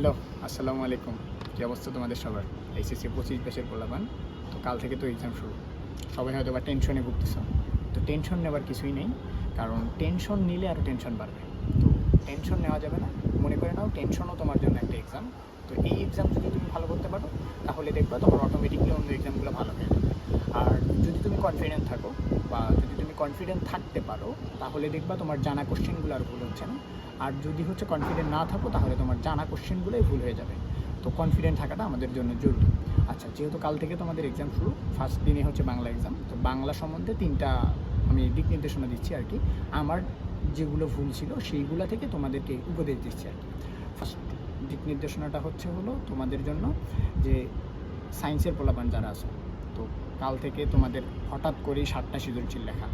Hello, আসসালামু আলাইকুম। কী অবস্থা তোমাদের সবার? এইচএসসি পঁচিশ বেশের পোলাপান। তো কাল থেকে তো এক্সাম শুরু। সবাই হয়তো বা টেনশনে ভুগতেছ। তো টেনশন নেওয়ার কিছুই নেই, কারণ টেনশন নিলে আরও টেনশন বাড়বে। তো টেনশন নেওয়া যাবে না। মনে করে নাও টেনশনও তোমার জন্য একটা এক্সাম তো এই এক্সাম যদি তুমি ভালো করতে পারো, তাহলে দেখবা তোমার অটোমেটিকলি অন্য এক্সামগুলো ভালো হয়ে যাবে। আর যদি তুমি কনফিডেন্ট থাকো, বা যদি তুমি কনফিডেন্ট থাকতে পারো তাহলে দেখবা তোমার জানা কোশ্চেনগুলো আর ভুল হচ্ছে না। আর যদি হচ্ছে কনফিডেন্ট না থাকো, তাহলে তোমার জানা কোশ্চেনগুলোই ভুল হয়ে যাবে। তো কনফিডেন্ট থাকাটা আমাদের জন্য জরুরি। আচ্ছা যেহেতু কাল থেকে তোমাদের এক্সাম শুরু ফার্স্ট দিনে হচ্ছে বাংলা এক্সাম তো বাংলা সম্বন্ধে তিনটা আমি দিক নির্দেশনা দিচ্ছি আর কি। আমার যেগুলো ভুল ছিল, সেইগুলো থেকে তোমাদেরকে উপদেশ দিচ্ছি আর কি। ফার্স্ট দিক নির্দেশনাটা হচ্ছে হলো তোমাদের জন্য যে সায়েন্সের পোলাপান যারা আছে, তো কাল থেকে তোমাদের হঠাৎ করেই সাতটা সৃজনশীল লেখা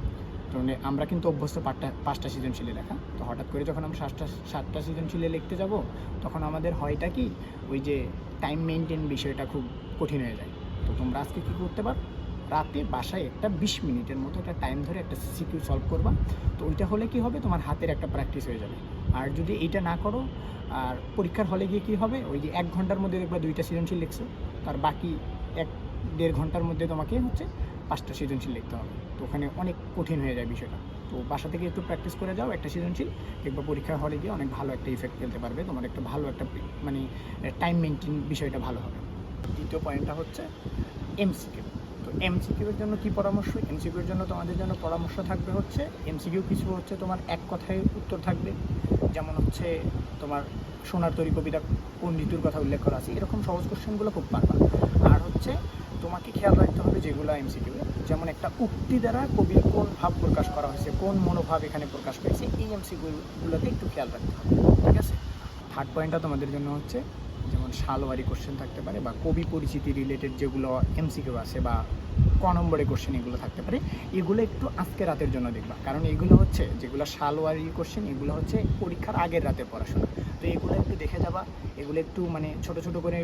মানে আমরা কিন্তু অভ্যস্ত পাঁচটা পাঁচটা সৃজনশীলে লেখা। তো হঠাৎ করে যখন আমরা সাতটা সাতটা সৃজনশীলে লিখতে যাব, তখন আমাদের হয়টা কি, ওই যে টাইম মেনটেন বিষয়টা খুব কঠিন হয়ে যায়। তো তোমরা আজকে কী করতে পারো? রাতে বাসায় একটা বিশ মিনিটের মতো একটা টাইম ধরে একটা সিকিউ সলভ করবা। তো ওইটা হলে কি হবে? তোমার হাতের একটা প্র্যাকটিস হয়ে যাবে। আর যদি এইটা না করো, আর পরীক্ষার হলে গিয়ে কী হবে? ওই যে এক ঘণ্টার মধ্যে দেখবা দুইটা সৃজনশীল লিখছো। তার বাকি এক, দেড় ঘণ্টার মধ্যে তোমাকে হচ্ছে পাঁচটা সৃজনশীল লিখতে হবে। তো ওখানে অনেক কঠিন হয়ে যায় বিষয়টা। তো বাসা থেকে একটু প্র্যাকটিস করে যাও, একটা সৃজনশীল, দেখবা পরীক্ষার হলে গিয়ে অনেক ভালো একটা ইফেক্ট ফেলতে পারবে। তোমার একটা ভালো একটা মানে টাইম মেনটেন বিষয়টা ভালো হবে। দ্বিতীয় পয়েন্টটা হচ্ছে এমসিকিউ তো এমসিকিউ এর জন্য কি পরামর্শ? এমসিকিউ এর জন্য তোমাদের জন্য পরামর্শ থাকবে হচ্ছে এমসিকিউ কিছু হচ্ছে তোমার এক কথায় উত্তর থাকবে। যেমন হচ্ছে তোমার সোনার তৈরি কবিতা কোন ঋতুর কথা উল্লেখ করা আছে। এরকম সহজ কোশ্চেনগুলো খুব পারবা। আর হচ্ছে তোমাকে খেয়াল রাখতে হবে যেগুলো এমসিকিউ যেমন একটা উক্তি দ্বারা কবির কোন ভাব প্রকাশ করা হয়েছে, কোন মনোভাব এখানে প্রকাশ পেয়েছে, এই এমসিকিউগুলোতে একটু খেয়াল রাখতে হবে, ঠিক আছে? থার্ড পয়েন্টটা তোমাদের জন্য হচ্ছে সালোয়ারি কোশ্চেন থাকতে পারে বা কবি পরিচিতি রিলেটেড যেগুলো এমসিকিউ আছে বা ক নম্বরে কোশ্চেন এগুলো থাকতে পারে, এগুলো একটু আজকে রাতের জন্য দেখবা। কারণ এগুলো হচ্ছে যেগুলো সালোয়ারি কোশ্চেন এগুলো হচ্ছে পরীক্ষার আগের রাতে পড়াশোনা। তো এগুলো একটু দেখে যাবা, এগুলো একটু মানে ছোট ছোট করে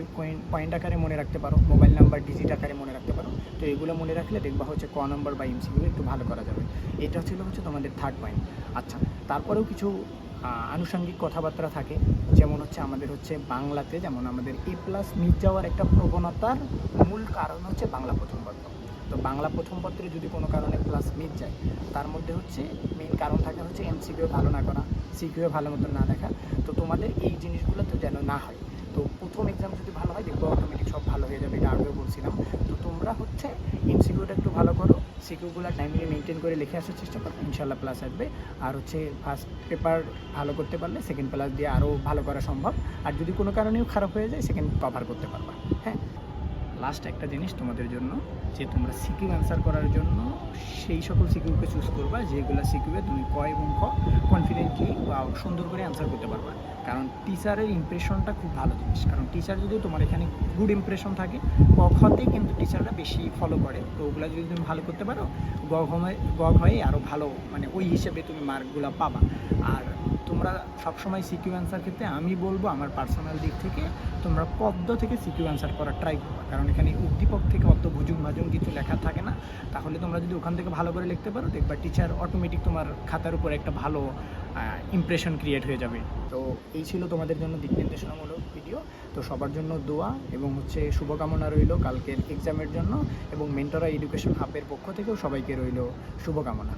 পয়েন্ট আকারে মনে রাখতে পারো মোবাইল নাম্বার ডিজিট আকারে মনে রাখতে পারো। তো এগুলো মনে রাখলে দেখবা হচ্ছে ক নম্বর বা এমসিকিউ একটু ভালো করা যাবে। এটা ছিল হচ্ছে তোমাদের থার্ড পয়েন্ট আচ্ছা তারপরেও কিছু আনুষঙ্গিক কথাবার্তা থাকে। যেমন হচ্ছে আমাদের হচ্ছে বাংলাতে যেমন আমাদের এ প্লাস মিট যাওয়ার একটা প্রবণতার মূল কারণ হচ্ছে বাংলা প্রথম পত্র। তো বাংলা প্রথম পত্রে যদি কোনো কারণে প্লাস মিট যায়, তার মধ্যে হচ্ছে মেইন কারণ থাকে হচ্ছে এমসিকিউ ভালো না করা সিকিউ ভালো মতো না দেখা। তো তোমাদের এই জিনিসগুলো তো যেন না হয়। তো প্রথম এক্সাম যদি ভালো হয়, দেখব অটোমেটিক সব ভালো হয়ে যাবে, এটা আগেও বলছিলাম। তো তোমরা হচ্ছে এমসিকিউটা একটু ভালো করো। সিকিউগুলো টাইমলি মেনটেন করে লিখে আসার চেষ্টা করো ইনশাল্লাহ প্লাস আসবে। আর হচ্ছে ফার্স্ট পেপার ভালো করতে পারলে সেকেন্ড প্লাস দিয়ে আরও ভালো করা সম্ভব। আর যদি কোনো কারণেও খারাপ হয়ে যায় সেকেন্ড কভার করতে পারবা। হ্যাঁ? লাস্ট একটা জিনিস তোমাদের জন্য, যে তোমরা সিকিউ অ্যান্সার করার জন্য সেই সকল সিকিউকে চুজ করবা, যেগুলো সিকিউয়ে তুমি ক এবং ক কনফিডেন্টলি বা সুন্দর করে অ্যান্সার করতে পারবা। কারণ টিচারের ইমপ্রেশনটা খুব ভালো জিনিস। কারণ টিচার যদি তোমার এখানে গুড ইমপ্রেশন থাকে ক খতেই কিন্তু টিচাররা বেশি ফলো করে। তো ওগুলো যদি তুমি ভালো করতে পারো গ ঘমে গ ঘয়ে আরও ভালো মানে ওই হিসেবে তুমি মার্কগুলো পাবা। আর তোমরা সবসময় সিকিউ অ্যান্সার ক্ষেত্রে আমি বলব আমার পার্সোনাল দিক থেকে তোমরা পদ্ম থেকে সিকিউ অ্যান্সার করার ট্রাই করবা। কারণ এখানে উদ্দীপক থেকে অত ভুজুং ভাজুং কিছু লেখা থাকে না। তাহলে তোমরা যদি ওখান থেকে ভালো করে লিখতে পারো, দেখবা টিচার অটোমেটিক তোমার খাতার উপর একটা ভালো ইমপ্রেশন ক্রিয়েট হয়ে যাবে। তো এই ছিল তোমাদের জন্য দিক নির্দেশনামূলক ভিডিও তো সবার জন্য দোয়া এবং হচ্ছে শুভকামনা রইল কালকের এক্সামের জন্য এবং মেন্টরা এডুকেশন হাবের পক্ষ থেকেও সবাইকে রইল শুভকামনা।